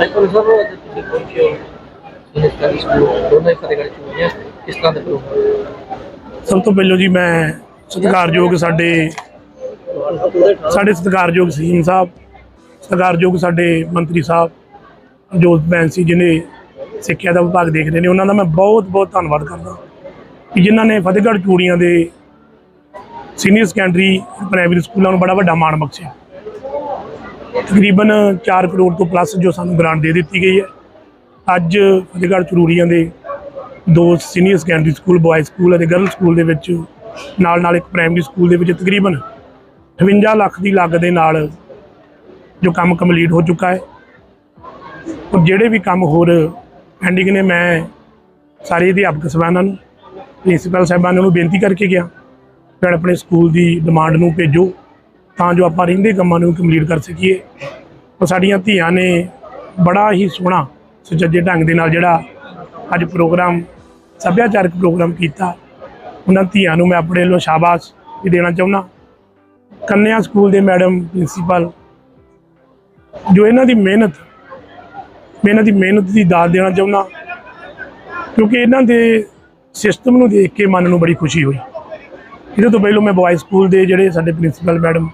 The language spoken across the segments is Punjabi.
ਸਾਈਕਲ ਸਭ ਅੱਜ ਤੁਸੀਂ ਪਹੁੰਚੇ ਹੋ ਇਸ ਤਰ੍ਹਾਂ ਸਕੂਲ ਦੋਨੇ ਫਤਿਹਗੜ੍ਹ ਚੂੜੀਆਂ ਕਿਸ ਤਰ੍ਹਾਂ ਦੇ ਪ੍ਰੋਗਰਾਮ? ਸਭ ਤੋਂ ਪਹਿਲਾਂ ਜੀ ਮੈਂ ਸਤਿਕਾਰਯੋਗ ਸਾਡੇ ਸਾਡੇ ਸਤਿਕਾਰਯੋਗ ਸੀਐਮ ਸਾਹਿਬ, ਸਤਿਕਾਰਯੋਗ ਸਾਡੇ ਮੰਤਰੀ ਸਾਹਿਬ ਜੋਤ ਬੈਂਸੀ ਜਿਹਨੇ ਸਿੱਖਿਆ ਦਾ ਵਿਭਾਗ ਦੇਖ ਰਹੇ ਨੇ, ਉਹਨਾਂ ਦਾ ਮੈਂ ਬਹੁਤ ਬਹੁਤ ਧੰਨਵਾਦ ਕਰਦਾ ਕਿ ਜਿਨ੍ਹਾਂ ਨੇ ਫਤਿਹਗੜ੍ਹ ਚੂੜੀਆਂ ਦੇ ਸੀਨੀਅਰ ਸੈਕੰਡਰੀ ਪ੍ਰਾਇਮਰੀ ਸਕੂਲਾਂ ਨੂੰ ਬੜਾ ਵੱਡਾ ਮਾਣ ਬਖਸ਼ਿਆ। ਤਕਰੀਬਨ 4 ਕਰੋੜ ਤੋਂ ਪਲੱਸ ਜੋ ਸਾਨੂੰ ਗ੍ਰਾਂਟ ਦੇ ਦਿੱਤੀ ਗਈ ਹੈ। ਅੱਜ ਫਤਿਹਗੜ੍ਹ ਚੂੜੀਆਂ ਦੇ ਦੋ senior secondary school boys school ਅਤੇ ਗਰਲ ਸਕੂਲ ਦੇ ਵਿੱਚ ਨਾਲ ਨਾਲ ਇੱਕ ਪ੍ਰਾਇਮਰੀ ਸਕੂਲ ਦੇ ਵਿੱਚ ਤਕਰੀਬਨ 58 ਲੱਖ ਦੀ ਲਾਗਤ ਦੇ ਨਾਲ ਜੋ ਕੰਮ ਕੰਪਲੀਟ ਹੋ ਚੁੱਕਾ ਹੈ। ਔਰ ਜਿਹੜੇ ਵੀ ਕੰਮ ਹੋਰ ਪੈਂਡਿੰਗ ਨੇ, ਮੈਂ ਸਾਰੇ ਅਧਿਆਪਕ ਸਭਾਨਾਂ ਨੂੰ, ਪ੍ਰਿੰਸੀਪਲ ਸਾਹਿਬਾਨਾਂ ਨੂੰ ਬੇਨਤੀ ਕਰਕੇ ਗਿਆ ਕਿ ਆਪਣੇ ਸਕੂਲ ਦੀ ਡਿਮਾਂਡ ਨੂੰ ਭੇਜੋ। ਤਾਂ ਜੋ ਆਪਾਂ ਰਹਿੰਦੇ ਕੰਮਾਂ ਨੂੰ ਕੰਪਲੀਟ ਕਰ ਸਕੀਏ। ਔਰ ਸਾਡੀਆਂ ਧੀਆਂ ਨੇ ਬੜਾ ਹੀ ਸੋਹਣਾ, ਸੁਚੱਜੇ ਢੰਗ ਦੇ ਨਾਲ ਜਿਹੜਾ ਅੱਜ ਪ੍ਰੋਗਰਾਮ, ਸੱਭਿਆਚਾਰਕ ਪ੍ਰੋਗਰਾਮ ਕੀਤਾ। ਉਹਨਾਂ ਧੀਆਂ ਨੂੰ ਮੈਂ ਆਪਣੇ ਵੱਲੋਂ ਸ਼ਾਬਾਸ਼ ਵੀ ਦੇਣਾ ਚਾਹੁੰਦਾ। ਕੰਨਿਆ ਸਕੂਲ ਦੇ ਮੈਡਮ, ਪ੍ਰਿੰਸੀਪਲ, ਜੋ ਇਹਨਾਂ ਦੀ ਮਿਹਨਤ, ਮੈਂ ਇਹਨਾਂ ਦੀ ਮਿਹਨਤ ਦੀ ਦਾਤ ਦੇਣਾ ਚਾਹੁੰਦਾ। ਕਿਉਂਕਿ ਇਹਨਾਂ ਦੇ ਸਿਸਟਮ ਨੂੰ ਦੇਖ ਕੇ ਮਨ ਨੂੰ ਬੜੀ ਖੁਸ਼ੀ ਹੋਈ। ਇਹਦੇ ਤੋਂ ਪਹਿਲਾਂ ਮੈਂ ਬॉयਜ਼ ਸਕੂਲ ਦੇ ਜਿਹੜੇ ਸਾਡੇ ਪ੍ਰਿੰਸੀਪਲ ਮੈਡਮ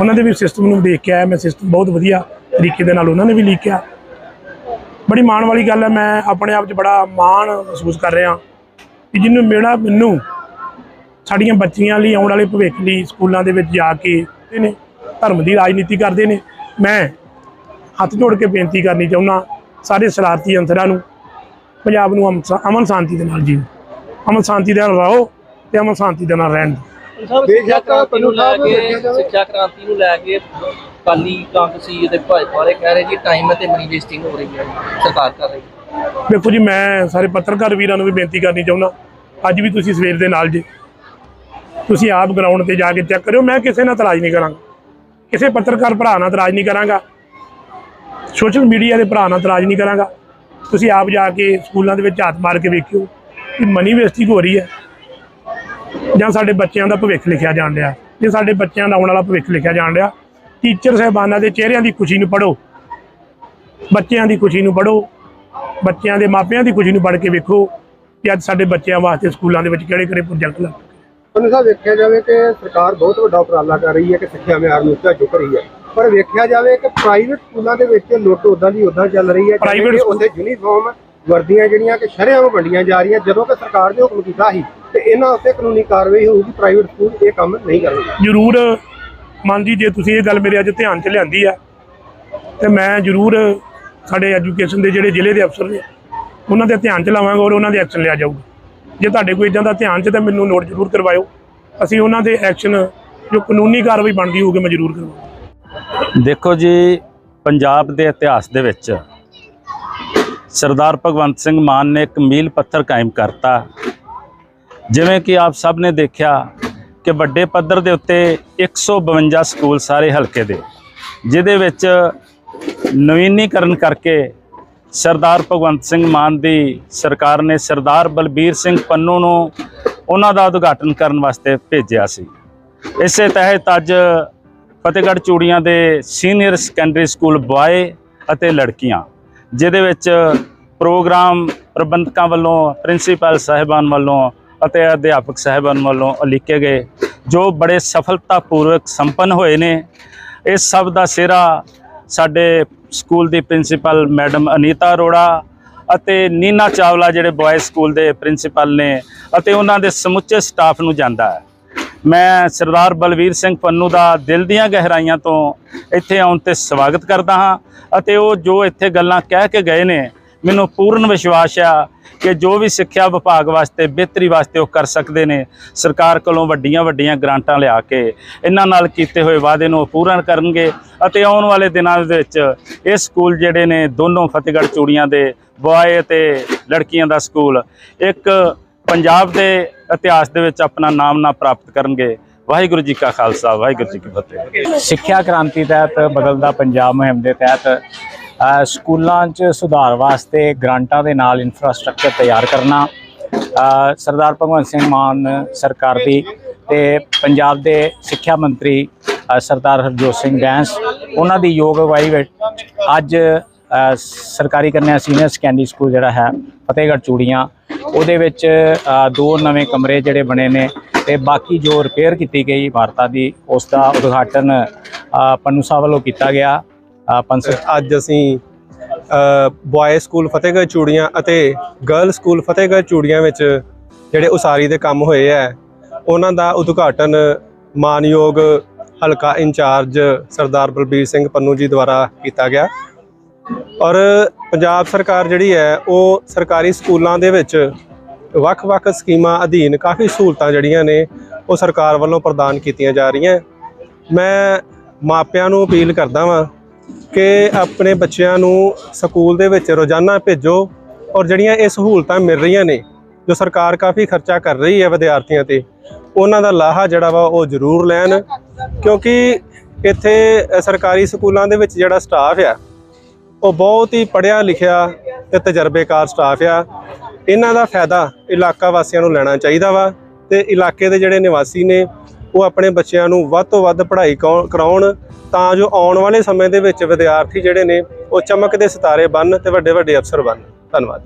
ਉਹਨਾਂ ਦੇ ਵੀ ਸਿਸਟਮ ਨੂੰ ਦੇਖ ਕੇ ਆਇਆ ਮੈਂ ਸਿਸਟਮ ਬਹੁਤ ਵਧੀਆ ਤਰੀਕੇ ਦੇ ਨਾਲ ਉਹਨਾਂ ਨੇ ਵੀ ਲਿਖਿਆ ਬੜੀ ਮਾਣ ਵਾਲੀ ਗੱਲ ਹੈ, ਮੈਂ ਆਪਣੇ ਆਪ 'ਚ ਬੜਾ ਮਾਣ ਮਹਿਸੂਸ ਕਰ ਰਿਹਾ ਕਿ ਜਿਹਨੂੰ ਮੇਰਾ ਮੈਨੂੰ, ਸਾਡੀਆਂ ਬੱਚੀਆਂ ਲਈ ਆਉਣ ਵਾਲੇ ਭਵਿੱਖ ਲਈ ਸਕੂਲਾਂ ਦੇ ਵਿੱਚ ਜਾ ਕੇ ਇਹ ਨੇ ਧਰਮ ਦੀ ਰਾਜਨੀਤੀ ਕਰਦੇ ਨੇ। ਮੈਂ ਹੱਥ ਜੋੜ ਕੇ ਬੇਨਤੀ ਕਰਨੀ ਚਾਹੁੰਦਾ ਸਾਰੇ ਸ਼ਰਾਰਤੀ ਅੰਸਰਾਂ ਨੂੰ, ਪੰਜਾਬ ਨੂੰ ਅਮਨ ਅਮਨ ਸ਼ਾਂਤੀ ਦੇ ਨਾਲ ਜੀਓ। ਅਮਨ ਸ਼ਾਂਤੀ ਦੇ ਨਾਲ ਰਹੋ ਤੇ ਅਮਨ ਸ਼ਾਂਤੀ ਦੇ ਨਾਲ ਰਹਿਣ ਦਿਓ ਸਿੱਖਿਆ ਕ੍ਰਾਂਤੀ ਨੂੰ ਲੈ ਕੇ ਸਿੱਖਿਆ ਕ੍ਰਾਂਤੀ ਨੂੰ ਲੈ ਕੇ ਕਾਲੀ ਕਾਂਗਰਸੀ ਦੇ ਭਾਜਪਾ ਵਾਲੇ ਕਹਿ ਰਹੇ ਜੀ ਟਾਈਮ ਤੇ ਮਨੀ ਵੇਸਟਿੰਗ ਹੋ ਰਹੀ ਹੈ। ਸਰਕਾਰ ਕਰ ਰਹੀ ਹੈ। ਵੇਖੋ ਜੀ ਮੈਂ ਸਾਰੇ ਪੱਤਰਕਾਰ ਵੀਰਾਂ ਨੂੰ ਵੀ ਬੇਨਤੀ ਕਰਨੀ ਚਾਹੁੰਦਾ ਅੱਜ ਵੀ ਤੁਸੀਂ ਸਵੇਰ ਦੇ ਨਾਲ ਜੇ। ਤੁਸੀਂ ਆਪ ਗਰਾਊਂਡ ਤੇ ਜਾ ਕੇ ਚੈੱਕ ਕਰਿਓ ਮੈਂ ਕਿਸੇ ਨਾਲ ਇਤਰਾਜ਼ ਨਹੀਂ ਕਰਾਂਗਾ। ਕਿਸੇ ਪੱਤਰਕਾਰ ਭਰਾ ਨਾਲ ਇਤਰਾਜ਼ ਨਹੀਂ ਕਰਾਂਗਾ। ਸੋਸ਼ਲ ਮੀਡੀਆ ਦੇ ਭਰਾ ਨਾਲ ਇਤਰਾਜ਼ ਨਹੀਂ ਕਰਾਂਗਾ। ਤੁਸੀਂ ਆਪ ਜਾ ਕੇ ਸਕੂਲਾਂ ਦੇ ਵਿੱਚ ਹੱਥ ਮਾਰ ਕੇ ਵੇਖਿਓ ਕਿ ਮਨੀ ਵੇਸਟਿੰਗ ਹੋ ਰਹੀ ਹੈ। ਜਾਂ ਸਾਡੇ ਬੱਚਿਆਂ ਦਾ ਭਵਿੱਖ ਲਿਖਿਆ ਜਾਣ ਰਿਹਾ ਜੇ ਸਾਡੇ ਬੱਚਿਆਂ ਦਾ ਆਉਣ ਵਾਲਾ ਭਵਿੱਖ ਲਿਖਿਆ ਜਾਣ ਰਿਹਾ ਟੀਚਰ ਸਾਹਿਬਾਨਾਂ ਦੇ ਚਿਹਰਿਆਂ ਦੀ ਖੁਸ਼ੀ ਨੂੰ ਪੜੋ ਬੱਚਿਆਂ ਦੀ ਖੁਸ਼ੀ ਨੂੰ ਪੜੋ ਬੱਚਿਆਂ ਦੇ ਮਾਪਿਆਂ ਦੀ ਖੁਸ਼ੀ ਨੂੰ ਪੜ੍ਹ ਕੇ ਵੇਖੋ ਕਿ ਅੱਜ ਸਾਡੇ ਬੱਚਿਆਂ ਵਾਸਤੇ ਸਕੂਲਾਂ ਦੇ ਵਿੱਚ ਕਿਹੜੇ ਕਿਹੜੇ ਪ੍ਰੋਜੈਕਟ ਲੱਗ ਤੁਹਾਨੂੰ ਸਾਹਿਬ ਵੇਖਿਆ ਜਾਵੇ ਕਿ ਸਰਕਾਰ ਬਹੁਤ ਵੱਡਾ ਉਪਰਾਲਾ ਕਰ ਰਹੀ ਹੈ ਕਿ ਸਿੱਖਿਆ ਮਿਆਰ ਨੂੰ ਉੱਚਾ ਚੁੱਕ ਰਹੀ ਹੈ। ਪਰ ਵੇਖਿਆ ਜਾਵੇ ਕਿ ਪ੍ਰਾਈਵੇਟ ਸਕੂਲਾਂ ਦੇ ਵਿੱਚ ਲੁੱਟ ਉਦਾਂ ਦੀ ਉਦਾਂ ਚੱਲ ਰਹੀ ਹੈ ਸਕੂਲ- ਉੱਥੇ ਯੂਨੀਫਾਰਮ ਵਰਦੀਆਂ ਜਿਹੜੀਆਂ ਕਿ ਸ਼ਰੇਆਮ ਵੰਡੀਆਂ ਜਾ ਰਹੀਆਂ ਜਦੋਂ ਕਿ ਸਰਕਾਰ ਨੇ ਹੁਕਮ ਕੀਤਾ ਸੀ ਤੇ ਇਹਨਾਂ ਉੱਤੇ ਕਾਨੂੰਨੀ ਕਾਰਵਾਈ ਹੋਊਗੀ ਪ੍ਰਾਈਵੇਟ ਸਕੂਲ ਇਹ ਕੰਮ ਨਹੀਂ ਕਰਨਗੇ। ਜ਼ਰੂਰ ਮਨ ਜੀ ਜੇ ਤੁਸੀਂ ਇਹ ਗੱਲ ਮੇਰੇ ਅੱਜ ਧਿਆਨ 'ਚ ਲਿਆਂਦੀ ਆ ਤੇ ਮੈਂ ਜ਼ਰੂਰ ਸਾਡੇ ਐਜੂਕੇਸ਼ਨ ਦੇ ਜਿਹੜੇ ਜ਼ਿਲ੍ਹੇ ਦੇ ਅਫਸਰ ਨੇ ਉਹਨਾਂ ਦੇ ਧਿਆਨ 'ਚ ਲਾਵਾਂਗਾ ਔਰ ਉਹਨਾਂ ਦੇ ਐਕਸ਼ਨ ਲਿਆ ਜਾਊਗਾ। ਜੇ ਤੁਹਾਡੇ ਕੋਈ ਇਦਾਂ ਦਾ ਧਿਆਨ 'ਚ ਤਾਂ ਮੈਨੂੰ ਨੋਟ ਜ਼ਰੂਰ ਕਰਵਾਇਓ। ਅਸੀਂ ਉਹਨਾਂ ਦੇ ਐਕਸ਼ਨ ਜੋ ਕਾਨੂੰਨੀ ਕਾਰਵਾਈ ਬਣਦੀ ਹੋਊਗੀ ਮੈਂ ਜ਼ਰੂਰ ਕਰਵਾਉਂਗਾ। ਦੇਖੋ ਜੀ ਪੰਜਾਬ ਦੇ ਇਤਿਹਾਸ ਦੇ ਵਿੱਚ ਸਰਦਾਰ ਭਗਵੰਤ ਸਿੰਘ ਮਾਨ ਨੇ ਇੱਕ ਮੀਲ ਪੱਥਰ ਕਾਇਮ ਕਰਤਾ। ਜਿਵੇਂ ਕਿ ਆਪ ਸਭ ਨੇ ਦੇਖਿਆ ਕਿ ਵੱਡੇ ਪੱਧਰ ਦੇ ਉੱਤੇ 152 ਸਕੂਲ ਸਾਰੇ ਹਲਕੇ ਦੇ, ਜਿਹਦੇ ਵਿੱਚ ਨਵੀਨੀਕਰਨ ਕਰਕੇ ਸਰਦਾਰ ਭਗਵੰਤ ਸਿੰਘ ਮਾਨ ਦੀ ਸਰਕਾਰ ਨੇ ਸਰਦਾਰ ਬਲਬੀਰ ਸਿੰਘ ਪੰਨੂ ਨੂੰ ਉਹਨਾਂ ਦਾ ਉਦਘਾਟਨ ਕਰਨ ਵਾਸਤੇ ਭੇਜਿਆ ਸੀ। ਇਸੇ ਤਹਿਤ ਅੱਜ ਫਤਿਹਗੜ੍ਹ ਚੂੜੀਆਂ ਦੇ ਸੀਨੀਅਰ ਸੈਕੰਡਰੀ ਸਕੂਲ ਬॉय ਅਤੇ ਲੜਕੀਆਂ, ਜਿਹਦੇ ਵਿੱਚ ਪ੍ਰੋਗਰਾਮ ਪ੍ਰਬੰਧਕਾਂ ਵੱਲੋਂ, ਪ੍ਰਿੰਸੀਪਲ ਸਾਹਿਬਾਨ ਵੱਲੋਂ ਅਤੇ ਅਧਿਆਪਕ ਸਾਹਿਬਾਨ ਵੱਲੋਂ ਉਲੀਕੇ ਗਏ, ਜੋ ਬੜੇ ਸਫਲਤਾਪੂਰਵਕ ਸੰਪੰਨ ਹੋਏ ਨੇ। ਇਸ ਸਭ ਦਾ ਸਿਹਰਾ ਸਾਡੇ ਸਕੂਲ ਦੀ ਪ੍ਰਿੰਸੀਪਲ ਮੈਡਮ ਅਨੀਤਾ ਅਰੋੜਾ ਅਤੇ ਨੀਨਾ ਚਾਵਲਾ, ਜਿਹੜੇ ਬॉय ਸਕੂਲ ਦੇ ਪ੍ਰਿੰਸੀਪਲ ਨੇ ਅਤੇ ਉਹਨਾਂ ਦੇ ਸਮੁੱਚੇ ਸਟਾਫ ਨੂੰ ਜਾਂਦਾ ਹੈ। ਮੈਂ ਸਰਦਾਰ ਬਲਵੀਰ ਸਿੰਘ ਪੰਨੂ ਦਾ ਦਿਲ ਦੀਆਂ ਗਹਿਰਾਈਆਂ ਤੋਂ ਇੱਥੇ ਆਉਣ ਤੇ ਸਵਾਗਤ ਕਰਦਾ ਹਾਂ ਅਤੇ ਉਹ ਜੋ ਇੱਥੇ ਗੱਲਾਂ ਕਹਿ ਕੇ ਗਏ ਨੇ ਮੈਨੂੰ ਪੂਰਨ ਵਿਸ਼ਵਾਸ ਆ ਕਿ ਜੋ ਵੀ ਸਿੱਖਿਆ ਵਿਭਾਗ ਵਾਸਤੇ, ਬਿਹਤਰੀ ਵਾਸਤੇ ਉਹ ਕਰ ਸਕਦੇ ਨੇ, ਸਰਕਾਰ ਕੋਲੋਂ ਵੱਡੀਆਂ ਵੱਡੀਆਂ ਗ੍ਰਾਂਟਾਂ ਲਿਆ ਕੇ ਇਹਨਾਂ ਨਾਲ ਕੀਤੇ ਹੋਏ ਵਾਅਦੇ ਨੂੰ ਉਹ ਪੂਰਨ ਕਰਨਗੇ ਅਤੇ ਆਉਣ ਵਾਲੇ ਦਿਨਾਂ ਦੇ ਵਿੱਚ ਇਹ ਸਕੂਲ ਜਿਹੜੇ ਨੇ ਦੋਨੋਂ ਫਤਿਹਗੜ੍ਹ ਚੂੜੀਆਂ ਦੇ ਬॉय ਅਤੇ ਲੜਕੀਆਂ ਦਾ ਸਕੂਲ, ਇੱਕ ਪੰਜਾਬ ਦੇ ਇਤਿਹਾਸ ਦੇ ਵਿੱਚ ਆਪਣਾ ਨਾਮ ਨਾ ਪ੍ਰਾਪਤ ਕਰਨਗੇ। ਵਾਹਿਗੁਰੂ ਜੀ ਕਾ ਖਾਲਸਾ, ਵਾਹਿਗੁਰੂ ਜੀ ਕੀ ਫਤਿਹ। ਸਿੱਖਿਆ ਕ੍ਰਾਂਤੀ ਤਹਿਤ ਬਦਲਦਾ ਪੰਜਾਬ ਮੁਹਿੰਮ ਦੇ ਤਹਿਤ ਸਕੂਲਾਂ 'ਚ ਸੁਧਾਰ ਵਾਸਤੇ ਗ੍ਰਾਂਟਾਂ ਦੇ ਨਾਲ ਇਨਫਰਾਸਟ੍ਰਕਚਰ ਤਿਆਰ ਕਰਨਾ ਸਰਦਾਰ ਭਗਵੰਤ ਸਿੰਘ ਮਾਨ ਸਰਕਾਰ ਦੀ ਤੇ ਪੰਜਾਬ ਦੇ ਸਿੱਖਿਆ ਮੰਤਰੀ ਸਰਦਾਰ ਹਰਜੋਤ ਸਿੰਘ ਬੈਂਸ, ਉਹਨਾਂ ਦੀ ਯੋਗ ਅਗਵਾਈ ਵਿੱਚ ਅੱਜ ਸਰਕਾਰੀ ਕੰਨਿਆ ਸੀਨੀਅਰ ਸੈਕੰਡਰੀ ਸਕੂਲ ਜਿਹੜਾ ਹੈ, ਫਤਿਹਗੜ੍ਹ ਚੂੜੀਆਂ, ਉਹਦੇ ਵਿੱਚ ਦੋ ਨਵੇਂ ਕਮਰੇ ਜਿਹੜੇ ਬਣੇ ਨੇ ਤੇ ਬਾਕੀ ਜੋ ਰਿਪੇਅਰ ਕੀਤੀ ਗਈ ਇਮਾਰਤਾਂ ਦੀ, ਉਸ ਦਾ ਉਦਘਾਟਨ ਪੰਨੂ ਸਾਹਿਬ ਵੱਲੋਂ ਕੀਤਾ ਗਿਆ। ਅ, ਪੰਨ ਸਾਹਿਬ ਅੱਜ ਅਸੀਂ ਬॉय ਸਕੂਲ ਫਤਿਹਗੜ੍ਹ ਚੂੜੀਆਂ ਅਤੇ ਗਰਲ ਸਕੂਲ ਫਤਿਹਗੜ੍ਹ ਚੂੜੀਆਂ ਵਿੱਚ ਜਿਹੜੇ ਉਸਾਰੀ ਦੇ ਕੰਮ ਹੋਏ ਆ ਉਹਨਾਂ ਦਾ ਉਦਘਾਟਨ ਮਾਨਯੋਗ ਹਲਕਾ ਇੰਚਾਰਜ ਸਰਦਾਰ ਬਲਬੀਰ ਸਿੰਘ ਪੰਨੂ ਜੀ ਦੁਆਰਾ ਕੀਤਾ ਗਿਆ। ਔਰ ਪੰਜਾਬ ਸਰਕਾਰ ਜਿਹੜੀ ਹੈ ਉਹ ਸਰਕਾਰੀ ਸਕੂਲਾਂ ਦੇ ਵਿੱਚ ਵੱਖ-ਵੱਖ ਸਕੀਮਾਂ ਅਧੀਨ ਕਾਫੀ ਸਹੂਲਤਾਂ ਜਿਹੜੀਆਂ ਨੇ ਉਹ ਸਰਕਾਰ ਵੱਲੋਂ ਪ੍ਰਦਾਨ ਕੀਤੀਆਂ ਜਾ ਰਹੀਆਂ। ਮੈਂ ਮਾਪਿਆਂ ਨੂੰ ਅਪੀਲ ਕਰਦਾ ਵਾਂ ਕਿ ਆਪਣੇ ਬੱਚਿਆਂ ਨੂੰ ਸਕੂਲ ਦੇ ਵਿੱਚ ਰੋਜ਼ਾਨਾ ਭੇਜੋ ਔਰ ਜਿਹੜੀਆਂ ਇਹ ਸਹੂਲਤਾਂ ਮਿਲ ਰਹੀਆਂ ਨੇ, ਜੋ ਸਰਕਾਰ ਕਾਫੀ ਖਰਚਾ ਕਰ ਰਹੀ ਹੈ ਵਿਦਿਆਰਥੀਆਂ ਤੇ, ਉਹਨਾਂ ਦਾ ਲਾਹਾ ਜਿਹੜਾ ਵਾ ਉਹ ਜ਼ਰੂਰ ਲੈਣ, ਕਿਉਂਕਿ ਇੱਥੇ ਸਰਕਾਰੀ ਸਕੂਲਾਂ ਦੇ ਵਿੱਚ ਜਿਹੜਾ ਸਟਾਫ ਆ, ਉਹ ਬਹੁਤ ਹੀ ਪੜ੍ਹਿਆ ਲਿਖਿਆ ਤੇ ਤਜਰਬੇਕਾਰ ਸਟਾਫ ਆ। ਇਹਨਾਂ ਦਾ ਫਾਇਦਾ ਇਲਾਕਾ ਵਾਸੀਆਂ ਨੂੰ ਲੈਣਾ ਚਾਹੀਦਾ ਵਾ ਤੇ ਇਲਾਕੇ ਦੇ ਜਿਹੜੇ ਨਿਵਾਸੀ ਨੇ ਉਹ ਆਪਣੇ ਬੱਚਿਆਂ ਨੂੰ ਵੱਧ ਤੋਂ ਵੱਧ ਪੜ੍ਹਾਈ ਕਰਾਉ- ਕਰਾਉਣ, ਤਾਂ ਜੋ ਆਉਣ ਵਾਲੇ ਸਮੇਂ ਦੇ ਵਿੱਚ ਵਿਦਿਆਰਥੀ ਜਿਹੜੇ ਨੇ ਉਹ ਚਮਕਦੇ ਸਿਤਾਰੇ ਬਣ ਤੇ ਵੱਡੇ ਵੱਡੇ ਅਫਸਰ ਬਣ ਧੰਨਵਾਦ।